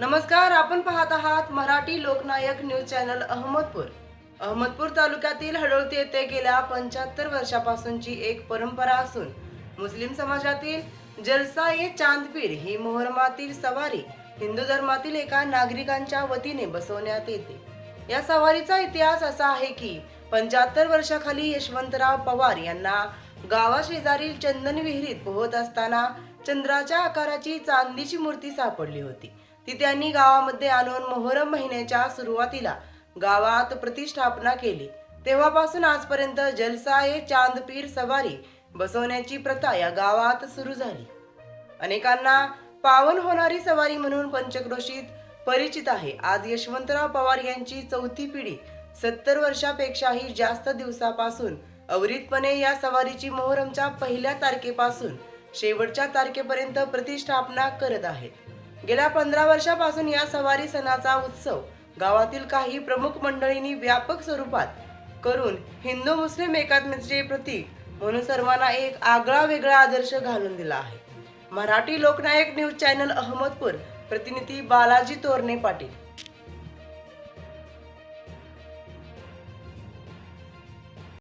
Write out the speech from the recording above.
नमस्कार आपण पाहत आहात मराठी लोकनायक न्यूज चॅनल अहमदपूर. अहमदपूर तालुक्यातील हडोळती येथे गेल्या पंच्याहत्तर वर्षापासूनची एक परंपरा असून मुस्लिम समाजातील जलसा ए चांदपीर ही मोहरमातील सवारी हिंदू धर्मातील एका नागरिकांच्या वतीने बसवण्यात येते. या सवारीचा इतिहास असा आहे की पंच्याहत्तर वर्षाखाली यशवंतराव पवार यांना गावाशेजारील चंदन विहिरीत पोहत असताना चंद्राच्या आकाराची चांदीची मूर्ती सापडली होती. ती त्यांनी गावामध्ये आणून मोहरम महिन्याच्या सुरुवातीला गावात प्रतिष्ठापना केली. तेव्हापासून आजपर्यंत जलसा चांदपीर सवारी बसवण्याची प्रथा या गावात सुरू झाली. अनेकांना पावन होणारी सवारी म्हणून पंचक्रोशीत परिचित आहे. आज यशवंतराव पवार यांची चौथी पिढी सत्तर वर्षापेक्षाही जास्त दिवसापासून अवरितपणे या सवारीची मोहरमच्या पहिल्या तारखेपासून शेवटच्या तारखेपर्यंत प्रतिष्ठापना करत आहेत गेल्या पंधरा वर्षापासून या सवारी सणाचा उत्सव गावातील काही प्रमुख मंडळींनी व्यापक स्वरूपात करून हिंदू मुस्लिम एकात्मतेचे प्रतीक म्हणून सर्वांना एक आगळा वेगळा आदर्श घालून दिला आहे. मराठी लोकनायक न्यूज चॅनल अहमदपूर प्रतिनिधी बालाजी तोरणे पाटील.